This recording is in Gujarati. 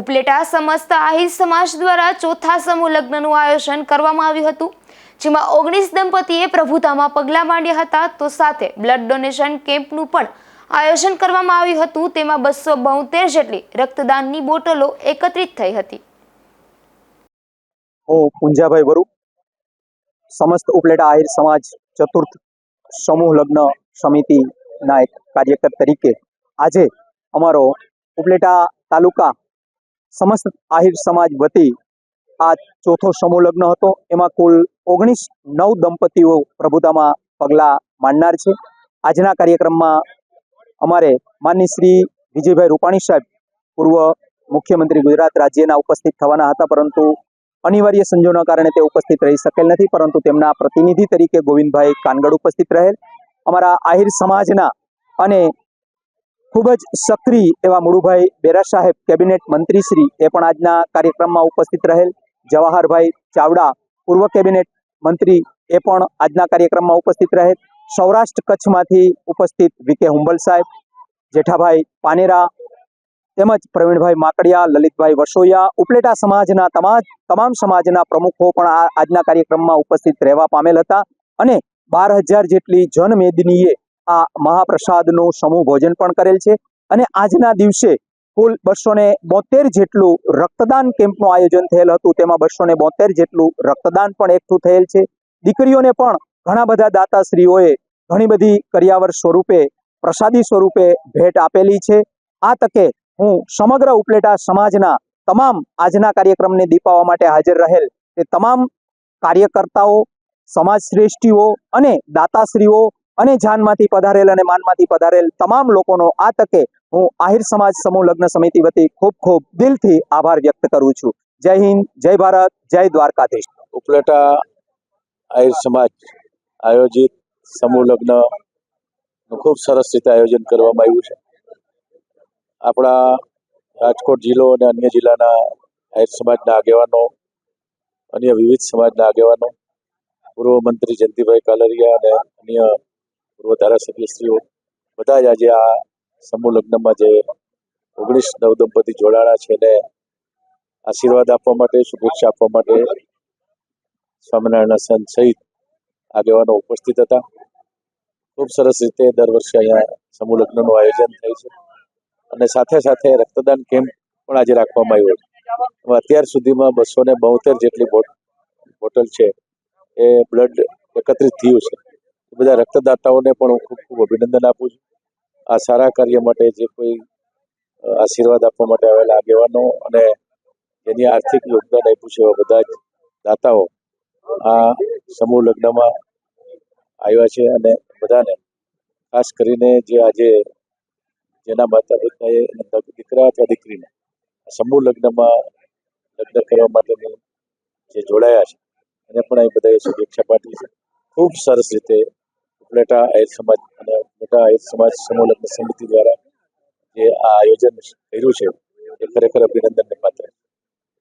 ઉપલેટા સમસ્ત આહિર સમાજ દ્વારા ચોથા સમૂહ લગ્નનું આયોજન કરવામાં આવ્યું હતું, જેમાં ઓગણીસ દંપતીએ પ્રભુતામાં પગલાં માંડ્યા હતા. તો સાથે બ્લડ ડોનેશન કેમ્પનું પણ આયોજન કરવામાં આવ્યું હતું. તેમાં બસો બોતેર જેટલી રક્તદાનની બોટલો એકત્રિત થઈ હતી. હું પુંજાભાઈ વરુ, સમસ્ત ઉપલેટા આહિર સમાજ ચતુર્થ સમૂહ લગ્ન સમિતિના એક કાર્યકર તરીકે આજે અમારો ઉપલેટા તાલુકા સમસ્ત આહિર સમાજ વતી આ ચોથો સમૂહ લગ્ન હતો. એમાં કુલ ઓગણીસ નવ દંપતીઓ પ્રભુતામાં પગલાં માંડનાર છે. આજના કાર્યક્રમમાં અમારે માનની શ્રી વિજયભાઈ રૂપાણી સાહેબ, પૂર્વ મુખ્યમંત્રી ગુજરાત રાજ્યના ઉપસ્થિત થવાના હતા, પરંતુ અનિવાર્ય સંજોગોના કારણે તે ઉપસ્થિત રહી શકેલ નથી, પરંતુ તેમના પ્રતિનિધિ તરીકે ગોવિંદભાઈ કાનગડ ઉપસ્થિત રહેલ. અમારા આહિર સમાજના અને ખૂબ જ સક્રિય એવા મુળુભાઈ બેરા સાહેબ કેબિનેટ મંત્રીશ્રી એ પણ આજના કાર્યક્રમમાં ઉપસ્થિત રહેલ. જવાહરભાઈ ચાવડા પૂર્વ કેબિનેટ મંત્રી એ પણ આજના કાર્યક્રમમાં ઉપસ્થિત રહેલ. સૌરાષ્ટ્ર કચ્છમાંથી ઉપસ્થિત વીકે હુંબલ સાહેબ, જેઠાભાઈ પાનેરા તેમજ પ્રવીણભાઈ માકડિયા, લલિતભાઈ વસોયા, ઉપલેટા સમાજના તમામ તમામ સમાજના પ્રમુખો પણ આ આજના કાર્યક્રમમાં ઉપસ્થિત રહેવા પામેલ હતા અને બાર હજાર જેટલી જનમેદનીએ આ મહાપ્રસાદનું સમૂહ ભોજન પણ કરેલ છે. અને આજના દિવસે કુલ બસો ને બોતેર જેટલું રક્તદાન કેમ્પનું આયોજન થયેલ હતું. તેમાં બસો ને બોતેર જેટલું રક્તદાન પણ એકઠું થયેલ છે. દીકરીઓને પણ ઘણા બધા દાતાશ્રીઓએ ઘણી બધી કર્યાવર સ્વરૂપે, પ્રસાદી સ્વરૂપે ભેટ આપેલી છે. આ તકે હું સમગ્ર ઉપલેટા સમાજના તમામ આજના કાર્યક્રમને દીપાવવા માટે હાજર રહેલ તે તમામ કાર્યકર્તાઓ સમાજ શ્રેષ્ઠીઓ અને દાતાશ્રીઓ અને જાનમાંથી પધારેલ અને માનમાંથી પધારેલ તમામ લોકોનો આ તકે હું આહિર સમાજ સમૂહ લગ્ન સમિતિ વતી ખૂબ ખૂબ દિલથી આભાર વ્યક્ત કરું છું. જય હિન્દ, જય ભારત, જય દ્વારકાધીશ. ઉપલેટા આહિર સમાજ આયોજિત સમૂહ લગ્ન ખૂબ સરસ રીતે આયોજન કરવામાં આવ્યું છે. આપણા રાજકોટ જિલ્લો અને અન્ય જિલ્લાના આહિર સમાજના આગેવાનો, અન્ય વિવિધ સમાજના આગેવાનો, પૂર્વ મંત્રી જયંતિભાઈ કાલરિયા અને અન્ય પૂર્વ ધારાસભ્યશ્રીઓ બધા જ આજે આ સમૂહ લગ્નમાં જે ઓગણીસ નવ દંપતી જોડાણા છે એને આશીર્વાદ આપવા માટે, શુભેચ્છા આપવા માટે સ્વામિનારાયણ સંત સહિત આગેવાનો ઉપસ્થિત હતા. ખૂબ સરસ રીતે દર વર્ષે અહીંયા સમૂહ લગ્નનું આયોજન થાય છે. અને સાથે સાથે રક્તદાન કેમ્પ પણ આજે રાખવામાં આવ્યો છે. અત્યાર સુધીમાં બસો ને જેટલી બોટ, બોટલ છે, એ બ્લડ એકત્રિત થયું છે. બધા રક્તદાતાઓને પણ હું ખૂબ ખૂબ અભિનંદન આપું છું. આ સારા કાર્ય માટે જે કોઈ આશીર્વાદ આપવા માટે આવેલા આગેવાનો અને જેની આર્થિક યોગદાન આપ્યું છે એવા બધા જ દાતાઓ આ સમૂહ લગ્નમાં આવ્યા છે અને બધાને ખાસ કરીને જે આજે જેના માતા પિતાએ દીકરા અથવા દીકરીને સમૂહ લગ્નમાં લગ્ન કરવા માટેની જે જોડાયા છે એને પણ અહીં બધાએ શુભેચ્છા પાઠવી છે. ખૂબ સરસ રીતે ઉપલેટા આહિર સમાજ અને ઉપલેટા આહિર સમાજ સમૂહ સમિતિ દ્વારા જે આ આયોજન કર્યું છે, એ ખરેખર અભિનંદનને પાત્ર